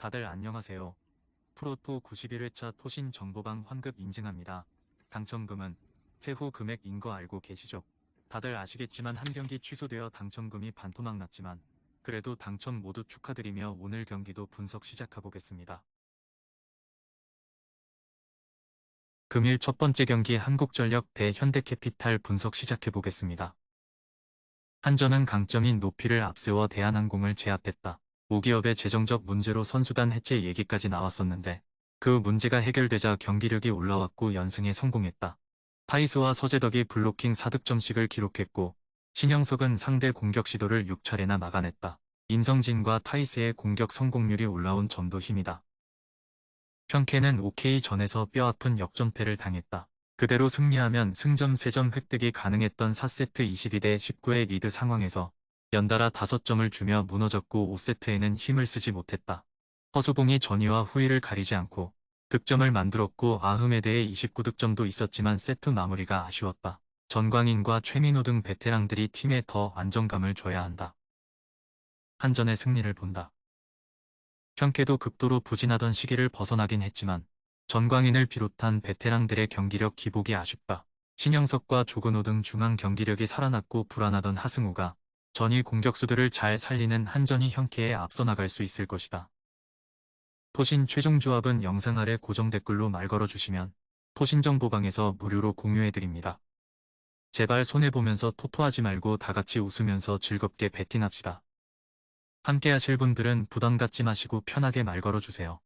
다들 안녕하세요. 프로토 91회차 토신 정보방 환급 인증합니다. 당첨금은 세후 금액인 거 알고 계시죠? 다들 아시겠지만 한 경기 취소되어 당첨금이 반토막 났지만 그래도 당첨 모두 축하드리며 오늘 경기도 분석 시작해보겠습니다. 금일 첫 번째 경기 한국전력 대 현대캐피탈 분석 시작해보겠습니다. 한전은 강점인 높이를 앞세워 대한항공을 제압했다. 5기업의 재정적 문제로 선수단 해체 얘기까지 나왔었는데 그 문제가 해결되자 경기력이 올라왔고 연승에 성공했다. 타이스와 서재덕이 블로킹 4득점씩을 기록했고 신영석은 상대 공격 시도를 6차례나 막아냈다. 임성진과 타이스의 공격 성공률이 올라온 점도 힘이다. 평케는 OK 전에서 뼈아픈 역전패를 당했다. 그대로 승리하면 승점 3점 획득이 가능했던 4세트 22대 19의 리드 상황에서 연달아 5점을 주며 무너졌고 5세트에는 힘을 쓰지 못했다. 허수봉이 전위와 후위를 가리지 않고 득점을 만들었고 아흐메드의 29득점도 있었지만 세트 마무리가 아쉬웠다. 전광인과 최민호 등 베테랑들이 팀에 더 안정감을 줘야 한다. 한전의 승리를 본다. 평캐도 극도로 부진하던 시기를 벗어나긴 했지만 전광인을 비롯한 베테랑들의 경기력 기복이 아쉽다. 신영석과 조근호 등 중앙 경기력이 살아났고 불안하던 하승우가 전위 공격수들을 잘 살리는 한전이 형캐에 앞서 나갈 수 있을 것이다. 토신 최종 조합은 영상 아래 고정 댓글로 말 걸어주시면 토신 정보방에서 무료로 공유해드립니다. 제발 손해보면서 토토하지 말고 다같이 웃으면서 즐겁게 베팅합시다. 함께 하실 분들은 부담 갖지 마시고 편하게 말 걸어주세요.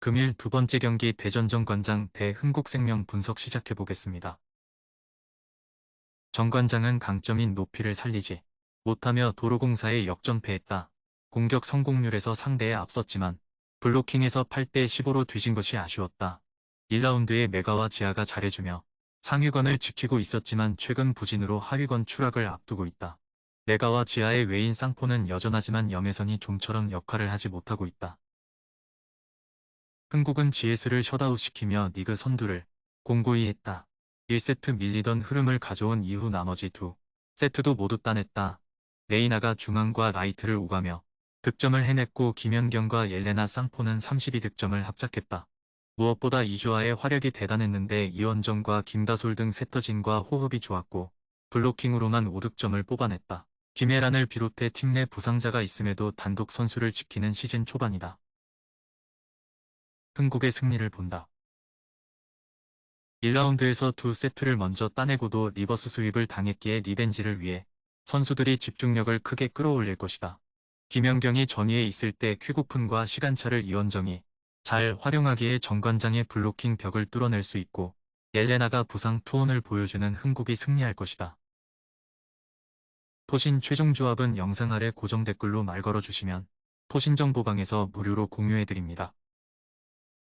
금일 두 번째 경기 대전정 관장 대 흥국생명 분석 시작해보겠습니다. 정 관장은 강점인 높이를 살리지 못하며 도로공사에 역전패했다. 공격 성공률에서 상대에 앞섰지만 블로킹에서 8대 15로 뒤진 것이 아쉬웠다. 1라운드에 메가와 지아가 잘해주며 상위권을 지키고 있었지만 최근 부진으로 하위권 추락을 앞두고 있다. 메가와 지아의 외인 쌍포는 여전하지만 염혜선이 좀처럼 역할을 하지 못하고 있다. 흥국은 GS를 셧아웃시키며 리그 선두를 공고히 했다. 1세트 밀리던 흐름을 가져온 이후 나머지 두 세트도 모두 따냈다. 레이나가 중앙과 라이트를 오가며 득점을 해냈고 김연경과 옐레나 쌍포는 32득점을 합작했다. 무엇보다 이주아의 화력이 대단했는데 이원정과 김다솔 등 세터진과 호흡이 좋았고 블로킹으로만 5득점을 뽑아냈다. 김혜란을 비롯해 팀 내 부상자가 있음에도 단독 선수를 지키는 시즌 초반이다. 흥국의 승리를 본다. 1라운드에서 두 세트를 먼저 따내고도 리버스 스윕을 당했기에 리벤지를 위해 선수들이 집중력을 크게 끌어올릴 것이다. 김연경이 전위에 있을 때 퀴고픈과 시간차를 이원정이 잘 활용하기에 정관장의 블로킹 벽을 뚫어낼 수 있고 옐레나가 부상 투혼을 보여주는 흥국이 승리할 것이다. 토신 최종 조합은 영상 아래 고정 댓글로 말 걸어주시면 토신 정보방에서 무료로 공유해드립니다.